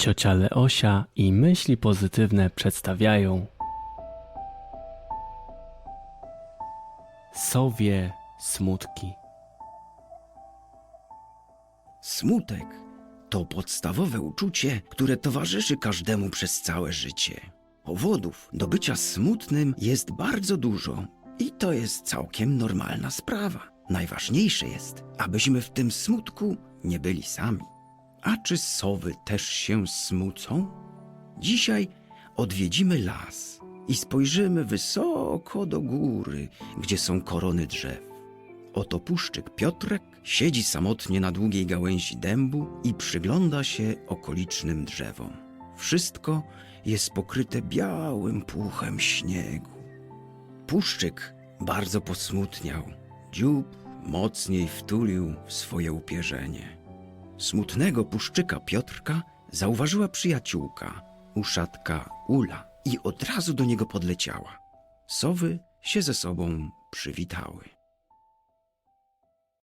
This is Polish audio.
Ciocia Leosia i myśli pozytywne przedstawiają Sowie smutki. Smutek to podstawowe uczucie, które towarzyszy każdemu przez całe życie. Powodów do bycia smutnym jest bardzo dużo i to jest całkiem normalna sprawa. Najważniejsze jest, abyśmy w tym smutku nie byli sami. A czy sowy też się smucą? Dzisiaj odwiedzimy las i spojrzymy wysoko do góry, gdzie są korony drzew. Oto puszczyk Piotrek siedzi samotnie na długiej gałęzi dębu i przygląda się okolicznym drzewom. Wszystko jest pokryte białym puchem śniegu. Puszczyk bardzo posmutniał. Dziób mocniej wtulił w swoje upierzenie. Smutnego puszczyka Piotrka zauważyła przyjaciółka, uszatka Ula i od razu do niego podleciała. Sowy się ze sobą przywitały.